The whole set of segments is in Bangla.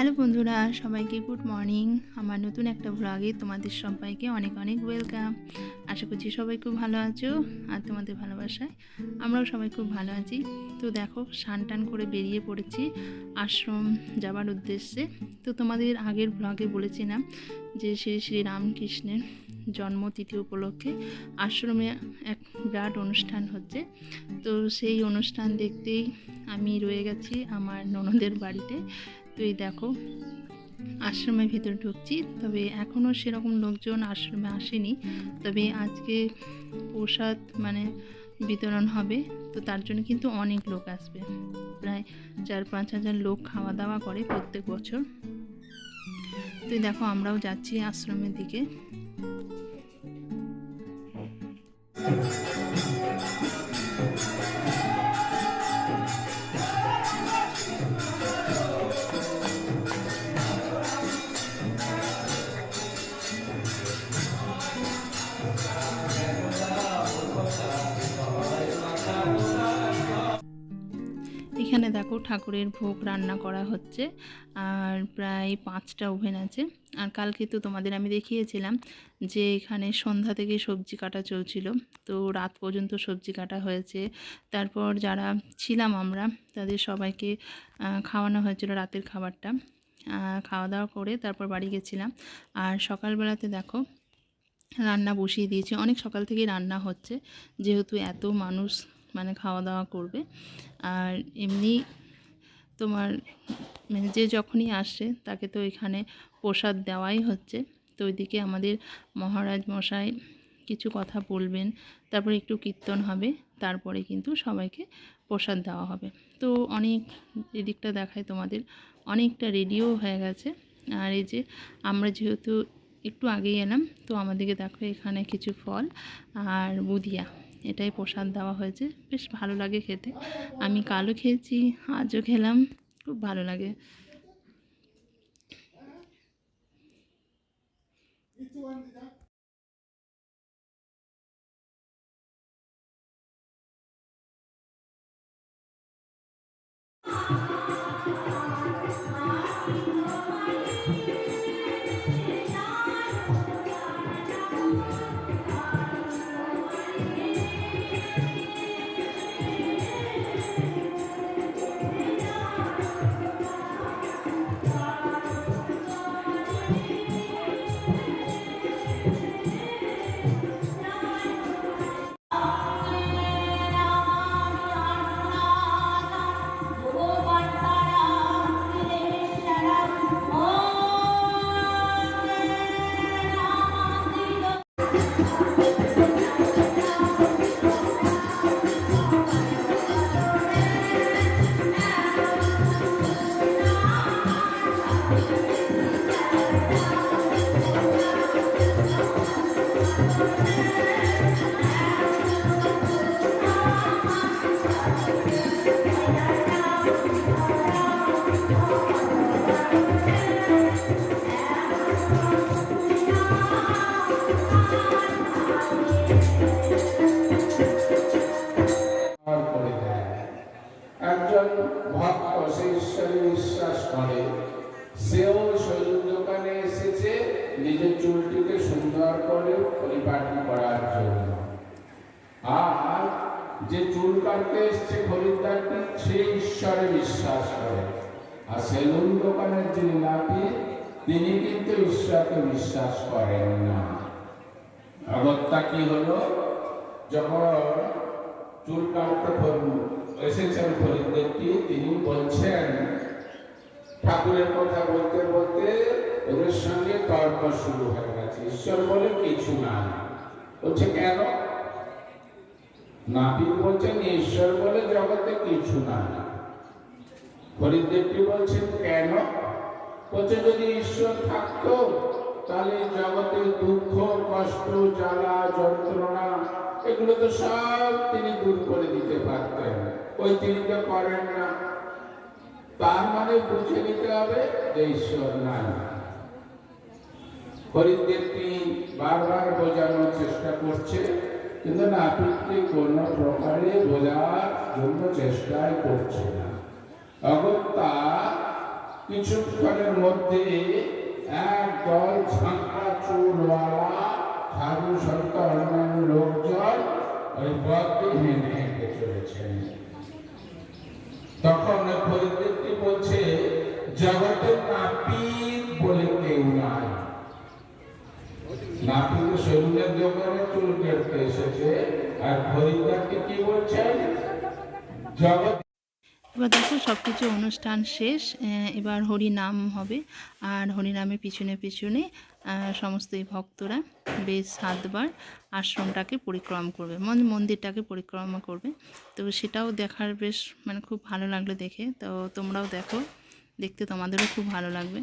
হ্যালো বন্ধুরা, সবাইকে গুড মর্নিং। আমার নতুন একটা ব্লগে তোমাদের সবাইকে অনেক অনেক ওয়েলকাম আশা করছি সবাই খুব ভালো আছো আর তোমাদের ভালোবাসায় আমরাও সবাই খুব ভালো আছি। তো দেখো স্নান টান করে বেরিয়ে পড়েছি আশ্রম যাবার উদ্দেশ্যে। তো তোমাদের আগের ব্লগে বলেছিলাম যে শ্রী শ্রী রামকৃষ্ণের জন্মতিথি উপলক্ষে আশ্রমে এক বিরাট অনুষ্ঠান হচ্ছে। তো সেই অনুষ্ঠান দেখতেই আমি রয়ে গেছি আমার ননদের বাড়িতে। তো এই দেখো, আশ্রমের ভিতরে ঢুকছি, তবে এখনও সেরকম লোকজন আশ্রমে আসেনি। তবে আজকে প্রসাদ মানে বিতরণ হবে, তো তার জন্য কিন্তু অনেক লোক আসবে। প্রায় চার পাঁচ হাজার লোক খাওয়া দাওয়া করে প্রত্যেক বছর। তো দেখো, আমরাও যাচ্ছি আশ্রমের দিকে। দেখো ঠাকুরের ভোগ রান্না করা হচ্ছে, আর প্রায় পাঁচটা ওভেন আছে। আর কালকে তো তোমাদের আমি দেখিয়েছিলাম যে এখানে সন্ধ্যা থেকে সবজি কাটা চলছিল, তো রাত পর্যন্ত সবজি কাটা হয়েছে। তারপর যারা ছিলাম আমরা, তাদের সবাইকে খাওয়ানো হয়েছিল রাতের খাবারটা। খাওয়া দাওয়া করে তারপর বাড়ি গেছিলাম। আর সকালবেলাতে দেখো, রান্না বসিয়ে দিয়েছি। অনেক সকাল থেকেই রান্না হচ্ছে, যেহেতু এত মানুষ মানে খাওয়া দাওয়া করবে। আর এমনি তোমার মানে যে যখনই আসে, তাকে তো এখানে প্রসাদ দেওয়াই হচ্ছে। তো ওইদিকে আমাদের মহারাজ মশাই কিছু কথা বলবেন, তারপরে একটু কীর্তন হবে, তারপরে কিন্তু সবাইকে প্রসাদ দেওয়া হবে। তো অনেক এদিকটা দেখায় তোমাদের, অনেকটা রেডিও হয়ে গেছে। আর এই যে আমরা যেহেতু একটু আগেই এলাম, তো আমাদেরকে দেখো এখানে কিছু ফল আর বুদিয়া। এটাই প্রসাদ দেওয়া হয়েছে। বেশ ভালো লাগে খেতে। আমি কালো খেয়েছি, আজও খেলাম, খুব ভালো লাগে। কাটতে এসছে, খরিদ্দারটি, সে ঈশ্বরে বিশ্বাস করে। আর সেলুন দোকানের যিনি নাতি, তিনি কিন্তু ঈশ্বরকে বিশ্বাস করেন না। অগত্যা কি হলো? যখন চুল কাটতে এসেছেন ফরিদদেবটি তিনি বলছেন, ঠাকুরের কথা বলতে বলতে ওদের সঙ্গে তর্ক শুরু হয়ে গেছে। ঈশ্বর বলে, কিছু না। বলছে, কেন? নাপিত বলছেন ঈশ্বর বলে জগতে কিছু না হরিদেবটি বলছেন কেন? বলছে, যদি ঈশ্বর থাকতো, তাহলে জগতে দুঃখ, কষ্ট, জ্বালা, যন্ত্রণা, এগুলো তো সব তিনি দূর করে দিতে পারতেন। ওই তিনি তো করেন না। তার মানে বুঝে নিতে হবে যে ঈশ্বর নাই। হরিদেবটি বারবার বোঝানোর চেষ্টা করছে। কিন্তু নাপিতটি কোনো প্রকারে বোঝার জন্য চেষ্টাই করছে না। অগত্যা কিছুক্ষণের মধ্যে একদল ঝাঁকা চুলওয়ালা সাধু সন্ত অন্যান্য লোকজন ওই পথ দিয়ে হেঁটে হেঁটে চলেছেন। তখন ওই বলছে, জগতে নাপিত বলে কেউ নাই। নাপিত শরীরের দোকানে এবার দেখো সব কিছু অনুষ্ঠান শেষ এবার হরি নাম হবে। আর হরিনামের পিছনে পিছনে সমস্ত এই ভক্তরা বেশ সাতবার আশ্রমটাকে পরিক্রমা করবে মানে মন্দিরটাকে পরিক্রমা করবে। তো সেটাও দেখার বেশ মানে খুব ভালো লাগল দেখে। তো তোমরাও দেখো, দেখতে তোমাদেরও খুব ভালো লাগবে।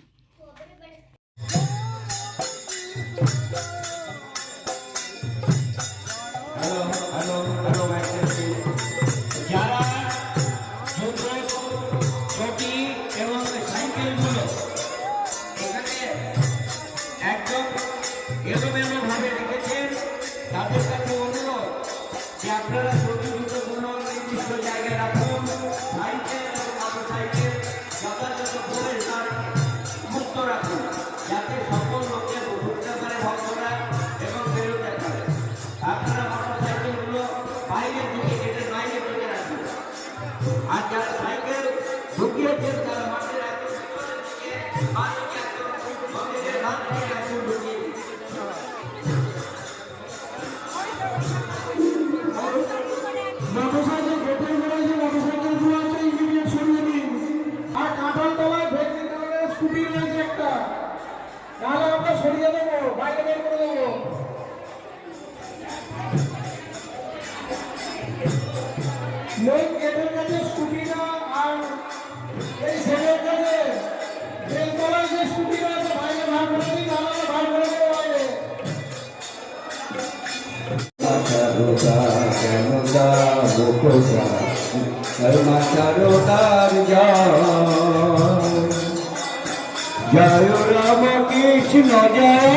জয় রাম কৃষ্ণ জয়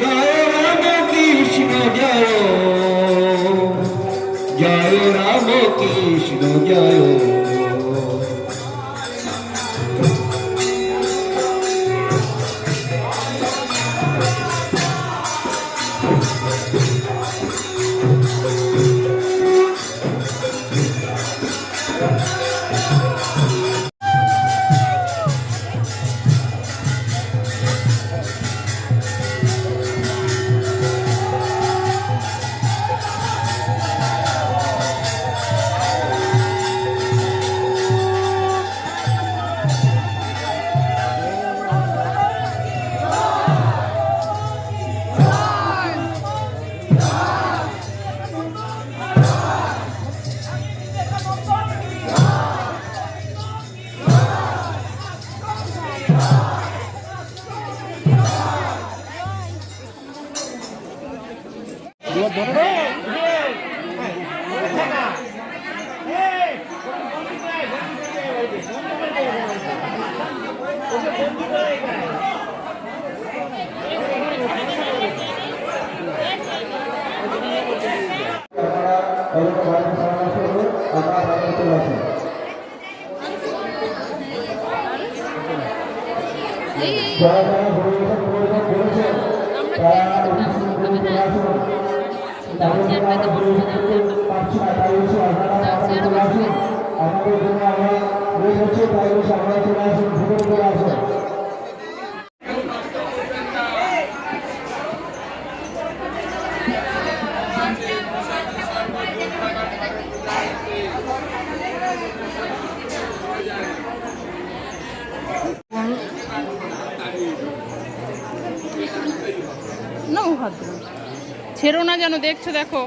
জয় রাম কৃষ্ণ জয়। জয় রাম কৃষ্ণ জয়। যারা যারা পরিবেশন পরিবেশন করেছেন তারা অনুষ্ঠান করে চলে আসুন। তাদের জন্য পরিবেশন করতে পারছি না, তাই হচ্ছে আপনারা আমাদের জন্য আমরা চলে আসুন, ভিতরে চলে আসুন। ছেড়ো না যেন দেখছ দেখো।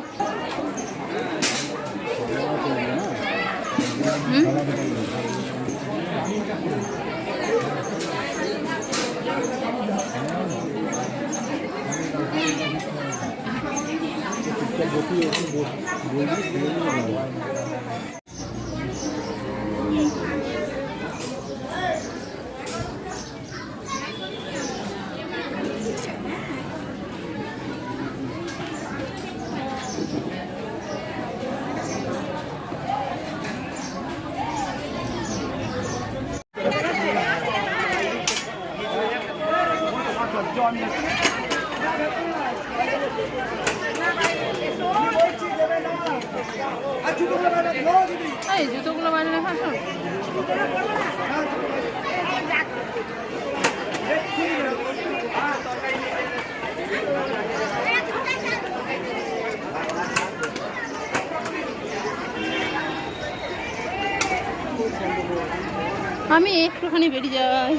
হুম? একটুখানি বেরিয়ে যাই